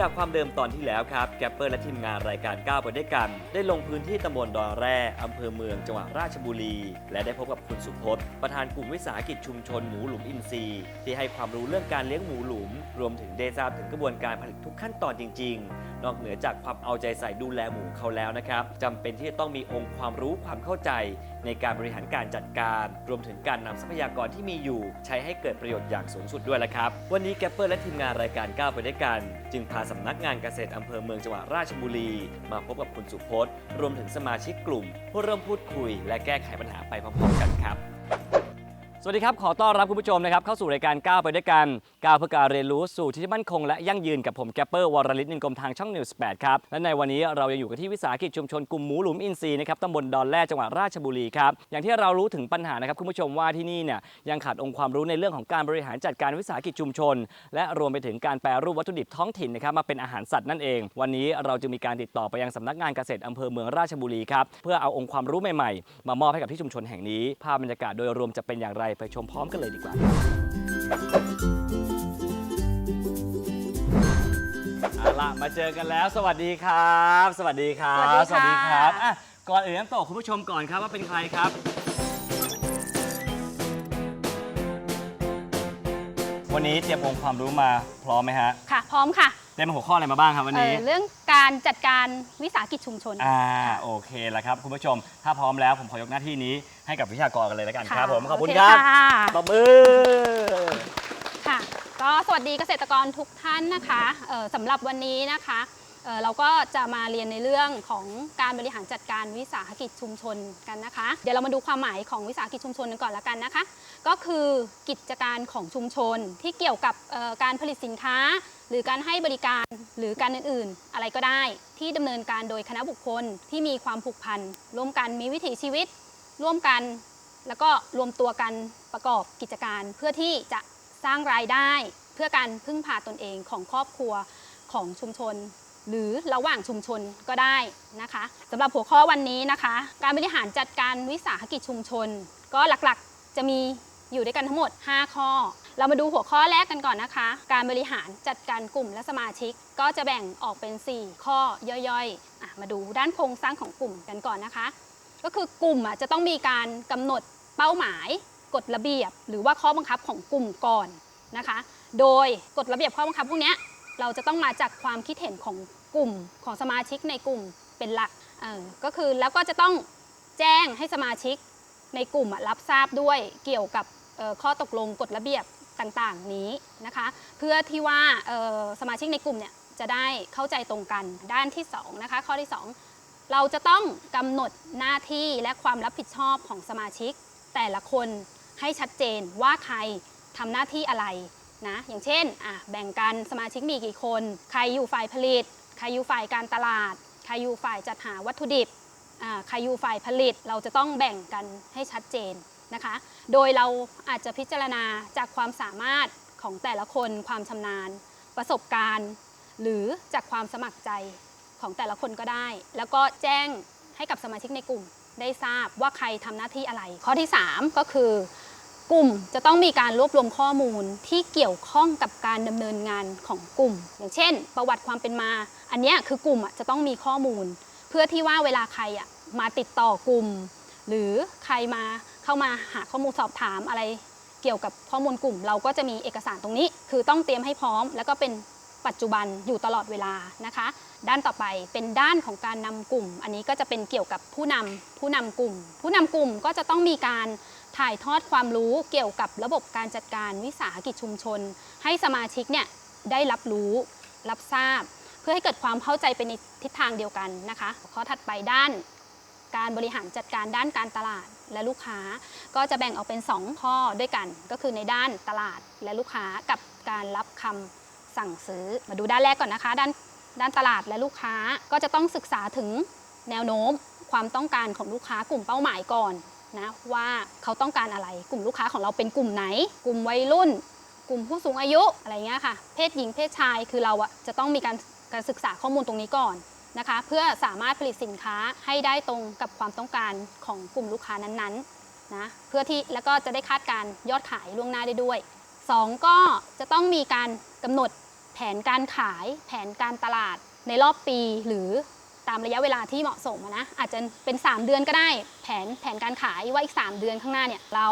จากความเดิมตอนที่แล้วครับแกปเปอร์และทีมงานรายการก้าวไปด้วยกัน ได้ลงพื้นที่ตำบลดอนแร่อำเภอเมืองจังหวัดราชบุรี และได้พบกับคุณสุพจน์ประธานกลุ่มวิสาหกิจชุมชนหมูหลุมอินทรีย์ ที่ให้ความรู้เรื่องการเลี้ยงหมูหลุม รวมถึงได้ทราบถึงกระบวนการผลิตทุกขั้นตอนจริง ๆ นอกเหนือจากความเอาใจใส่ดูแลหมูเขาแล้วนะครับจำเป็นที่จะต้องมีองค์ความรู้ความเข้าใจ ในการบริหารการจัดการ รวมถึงการนำทรัพยากรที่มีอยู่ ใช้ให้เกิดประโยชน์อย่างสูงสุดด้วยละครับ วันนี้แกปเปอร์และทีมงานรายการก้าวไปด้วยกัน จึงพาสำนักงานเกษตรอำเภอเมืองจังหวัดราชบุรี มาพบกับคุณสุพจน์ รวมถึงสมาชิกกลุ่มเพื่อเริ่มพูดคุย และแก้ไขปัญหาไปพร้อมๆกันครับ สวัสดีครับ ขอต้อนรับคุณผู้ชมนะครับเข้าสู่รายการก้าวไปด้วยกันก้าวเพื่อการเรียนรู้สู่ที่มั่นคงและยั่งยืนกับผมแกปเปอร์วรลิศนินกรมทางช่องนิวส์8ครับ และในวันนี้เรายังอยู่กันที่วิสาหกิจชุมชนกลุ่มหมูหลุมอินทรีย์นะครับตำบลดอนแร่จังหวัดราชบุรีครับ อย่างที่เรารู้ถึงปัญหานะครับคุณผู้ชมว่าที่นี่เนี่ยยังขาดองค์ความรู้ในเรื่องของการบริหารจัดการวิสาหกิจชุมชน และรวมไปถึงการแปรรูปวัตถุดิบท้องถิ่นนะครับมาเป็นอาหารสัตว์นั่นเอง วันนี้เราจะมีการติดต่อไปยังสำนักงานเกษตรอำเภอเมืองราชบุรีครับเพื่อเอาองค์ความรู้ใหม่ๆ มามอบให้กับที่ชุมชนแห่งนี้ภาพบรรยากาศโดยรวมจะเป็นอย่างไรไปชมพร้อมกันเลยดีกว่าเอาล่ะมาเจอกันแล้ว สวัสดีครับ สวัสดีครับสวัสดีค่ะครับอะก่อนอื่นต้องตกคุณผู้ชมก่อนครับว่าเป็นใครครับ วันนี้เตรียมองค์ความรู้มาพร้อมไหมฮะ ค่ะ พร้อมค่ะ เตรียมหัวข้ออะไรมาบ้างครับวันเอ่นี้อเรื่องการจัดการวิสาหกิจชุมชน อ่าโอเคแล้วครับ คุณผู้ชม ถ้าพร้อมแล้วผมขอยกหน้าที่นี้ให้กับวิทยากรกันเลยแล้วกันครับผมขอบคุณโเครับะตบมือ ค่ะ ก็สวัสดีเกษตรกรทุกท่านนะคะเอ่อสำหรับวันนี้นะคะ เเราก็จะมาเรียนในเรื่องของการบริหารจัดการวิสาหกิจชุมชนกันนะคะ เดี๋ยวเรามาดูความหมายของวิสาหกิจชุมชนกันก่อนละกันนะคะ ก็คือกิจการของชุมชนที่เกี่ยวกับการผลิตสินค้า หรือการให้บริการหรือการอื่นๆ อะไรก็ได้ที่ดำเนินการโดยคณะบุคคลที่มีความผูกพันร่วมกันมีวิถีชีวิต ร่วมกัน แล้วก็รวมตัวกันประกอบกิจการเพื่อที่จะสร้างรายได้ เพื่อการพึ่งพาตนเองของครอบครัวของชุมชน หรือระหว่างชุมชนก็ได้นะคะสำหรับหัวข้อวันนี้นะคะ การบริหารจัดการวิสาหกิจชุมชน ก็หลักๆจะมีอยู่ด้วยกันทั้งหมด 5 ข้อ เรามาดูหัวข้อแรกกันก่อนนะคะ การบริหารจัดการกลุ่มและสมาชิก ก็จะแบ่งออกเป็น 4 ข้อย่อยๆ มาดูด้านโครงสร้างของกลุ่มกันก่อนนะคะ ก็คือกลุ่มจะต้องมีการกำหนดเป้าหมาย กฎระเบียบ หรือว่าข้อบังคับของกลุ่มก่อนนะคะ โดยกฎระเบียบข้อบังคับพวกนี้ เราจะต้องมาจากความคิดเห็นของกลุ่มของสมาชิกในกลุ่มเป็นหลักเออก็คือแล้วก็จะต้องแจ้งให้สมาชิกในกลุ่มรับทราบด้วยเกี่ยวกับข้อตกลงกฎระเบียบต่างๆนี้นะคะ เพื่อที่ว่าสมาชิกในกลุ่มเนี่ยจะได้เข้าใจตรงกันด้านที่สองนะคะข้อที่สองเราจะต้องกำหนดหน้าที่และความรับผิดชอบของสมาชิก แต่ละคนให้ชัดเจนว่าใครทำหน้าที่อะไร นะอย่างเช่นอะแบ่งกันสมาชิกมีกี่คน ใครอยู่ฝ่ายผลิต ใครอยู่ฝ่ายการตลาด ใครอยู่ฝ่ายจัดหาวัตถุดิบใครอยู่ฝ่ายผลิตเราจะต้องแบ่งกันให้ชัดเจนนะคะ โดยเราอาจจะพิจารณาจากความสามารถของแต่ละคนความชำนาญ ประสบการณ์ หรือจากความสมัครใจของแต่ละคนก็ได้ แล้วก็แจ้งให้กับสมาชิกในกลุ่มได้ทราบว่าใครทำหน้าที่อะไร ข้อที่ 3 ก็คือ กลุ่มจะต้องมีการรวบรวมข้อมูลที่เกี่ยวข้องกับการดำเนินงานของกลุ่ม อย่างเช่น ประวัติความเป็นมา อันนี้คือกลุ่มจะต้องมีข้อมูล เพื่อที่ว่าเวลาใครมาติดต่อกลุ่ม หรือใครมาเข้ามาหาข้อมูลสอบถามอะไรเกี่ยวกับข้อมูลกลุ่ม เราก็จะมีเอกสารตรงนี้ คือต้องเตรียมให้พร้อม แล้วก็เป็นปัจจุบันอยู่ตลอดเวลานะคะ ด้านต่อไปเป็นด้านของการนำกลุ่ม อันนี้ก็จะเป็นเกี่ยวกับผู้นำผู้นำกลุ่ม ผู้นำกลุ่มก็จะต้องมีการ ถ่ายทอดความรู้เกี่ยวกับระบบการจัดการวิสาหกิจชุมชน ให้สมาชิกเนี่ยได้รับรู้ รับทราบ เพื่อให้เกิดความเข้าใจไปในทิศทางเดียวกันนะคะ ข้อถัดไปด้าน การบริหารจัดการด้านการตลาดและลูกค้า ก็จะแบ่งออกเป็น 2 ข้อด้วยกัน ก็คือในด้านตลาดและลูกค้ากับการรับคำสั่งซื้อ มาดูด้านแรกก่อนนะคะ ด้านด้านตลาดและลูกค้าก็จะต้องศึกษาถึงแนวโน้มความต้องการของลูกค้ากลุ่มเป้าหมายก่อน นะว่าเขาต้องการอะไร กลุ่มลูกค้าของเราเป็นกลุ่มไหน กลุ่มวัยรุ่น กลุ่มผู้สูงอายุอะไรเงี้ยค่ะ เพศหญิงเพศชายคือเราอะจะต้องมีการการศึกษาข้อมูลตรงนี้ก่อนนะคะ เพื่อสามารถผลิตสินค้าให้ได้ตรงกับความต้องการของกลุ่มลูกค้านั้นๆนะเพื่อที่แล้วก็จะได้คาดการยอดขายล่วงหน้าได้ด้วย 2 ก็จะต้องมีการกำหนดแผนการขาย แผนการตลาดในรอบปีหรือ ตามระยะเวลาที่เหมาะสมนะอาจจะเป็น 3 เดือนก็ได้แผนแผนการขายว่าอีก 3 เดือนข้างหน้าเนี่ยเรา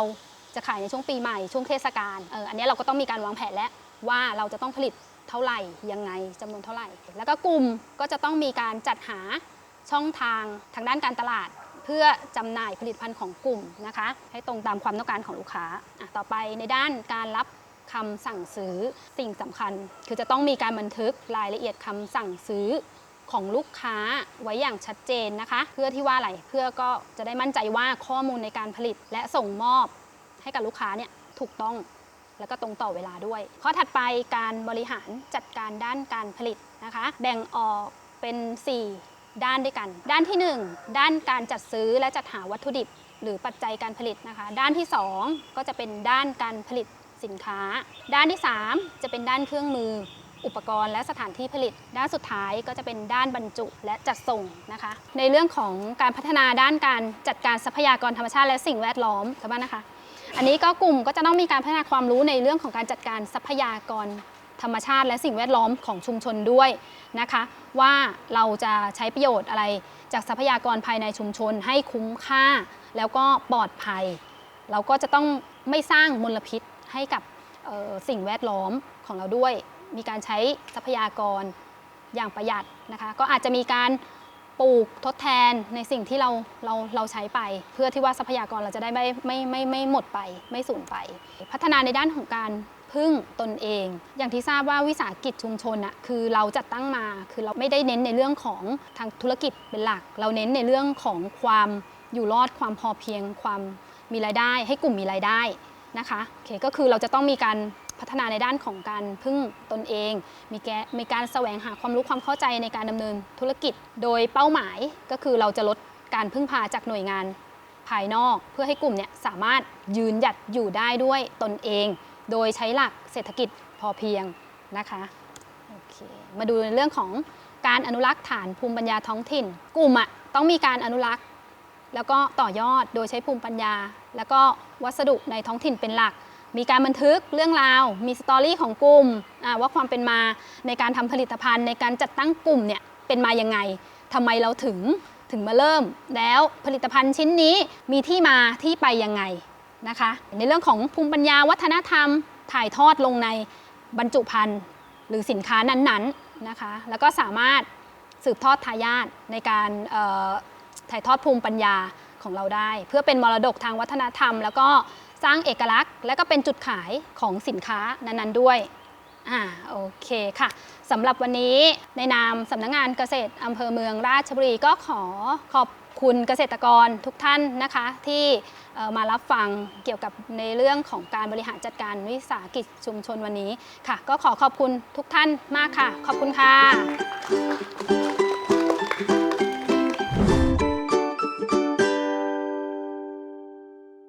จะขายในช่วงปีใหม่ช่วงเทศกาลเอออันนี้เราก็ต้องมีการวางแผนแล้วว่าเราจะต้องผลิตเท่าไหร่ยังไงจำนวนเท่าไหร่ แล้วก็กลุ่มก็จะต้องมีการจัดหาช่องทางทางด้านการตลาด เพื่อจำหน่ายผลิตภัณฑ์ของกลุ่มนะคะ ให้ตรงตามความต้องการของลูกค้าอะต่อไปในด้านการรับคำสั่งซื้อสิ่งสำคัญ คือจะต้องมีการบันทึกรายละเอียดคำสั่งซื้อ ของลูกค้าไว้อย่างชัดเจนนะคะ เพื่อที่ว่าอะไรเพื่อก็จะได้มั่นใจว่าข้อมูลในการผลิตและส่งมอบให้กับลูกค้าเนี่ยถูกต้องแล้วก็ตรงต่อเวลาด้วย ข้อถัดไปการบริหารจัดการด้านการผลิตนะคะ แบ่งออกเป็น 4 ด้านด้วยกัน ด้านที่ 1 ด้านการจัดซื้อและจัดหาวัตถุดิบ หรือปัจจัยการผลิตนะคะ ด้านที่ 2 ก็จะเป็นด้านการผลิตสินค้า ด้านที่ 3 จะเป็นด้านเครื่องมือ อุปกรณ์และสถานที่ผลิต ด้านสุดท้ายก็จะเป็นด้านบรรจุและจัดส่งนะคะ ในเรื่องของการพัฒนาด้านการจัดการทรัพยากรธรรมชาติและสิ่งแวดล้อมครับนะคะ อันนี้ก็กลุ่มก็จะต้องมีการพัฒนาความรู้ในเรื่องของการจัดการทรัพยากรธรรมชาติและสิ่งแวดล้อมของชุมชนด้วยนะคะ ว่าเราจะใช้ประโยชน์อะไรจากทรัพยากรภายในชุมชนให้คุ้มค่า แล้วก็ปลอดภัย เราก็จะต้องไม่สร้างมลพิษให้กับสิ่งแวดล้อมของเราด้วย มีการใช้ทรัพยากรอย่างประหยัดนะคะ ก็อาจจะมีการปลูกทดแทนในสิ่งที่เราเราเราใช้ไป เพื่อที่ว่าทรัพยากรเราจะได้ไม่ไม่ไม่ไม่หมดไป ไม่สูญไป พัฒนาในด้านของการพึ่งตนเอง อย่างที่ทราบว่าวิสาหกิจชุมชนอะคือเราจัดตั้งมาคือเราไม่ได้เน้นในเรื่องของทางธุรกิจเป็นหลัก เราเน้นในเรื่องของความอยู่รอดความพอเพียงความมีรายได้ ให้กลุ่มมีรายได้นะคะโอเคก็คือเราจะต้องมีการ พัฒนาในด้านของการพึ่งตนเอง มีแกมีการแสวงหาความรู้ความเข้าใจในการดำเนินธุรกิจ โดยเป้าหมายก็คือเราจะลดการพึ่งพาจากหน่วยงานภายนอก เพื่อให้กลุ่มเนี่ยสามารถยืนหยัดอยู่ได้ด้วยตนเอง โดยใช้หลักเศรษฐกิจพอเพียงนะคะโอเคมาดูในเรื่องของการอนุรักษ์ฐานภูมิปัญญาท้องถิ่น กลุ่มอะต้องมีการอนุรักษ์ แล้วก็ต่อยอดโดยใช้ภูมิปัญญา แล้วก็วัสดุในท้องถิ่นเป็นหลัก มีการบันทึกเรื่องราว มีสตอรี่ของกลุ่มว่าความเป็นมาในการทำผลิตภัณฑ์ ในการจัดตั้งกลุ่มเนี่ยเป็นมายังไงทำไมเราถึงถึงมาเริ่ม แล้วผลิตภัณฑ์ชิ้นนี้มีที่มาที่ไปยังไงนะคะ ในเรื่องของภูมิปัญญาวัฒนธรรม ถ่ายทอดลงในบรรจุภัณฑ์หรือสินค้านั้นๆนะคะ แล้วก็สามารถสืบทอดทายาทในการถ่ายทอดภูมิปัญญาของเราได้ เพื่อเป็นมรดกทางวัฒนธรรม แล้วก็ สร้างเอกลักษณ์ และก็เป็นจุดขายของสินค้านั้นๆด้วยอ่าโอเคค่ะสำหรับวันนี้ในนามสำนักงานเกษตรอำเภอเมืองราชบุรีก็ขอขอบคุณเกษตรกรทุกท่านนะคะ ที่มารับฟังเกี่ยวกับในเรื่องของการบริหารจัดการวิสาหกิจชุมชนวันนี้ค่ะ ก็ขอขอบคุณทุกท่านมากค่ะ ขอบคุณค่ะ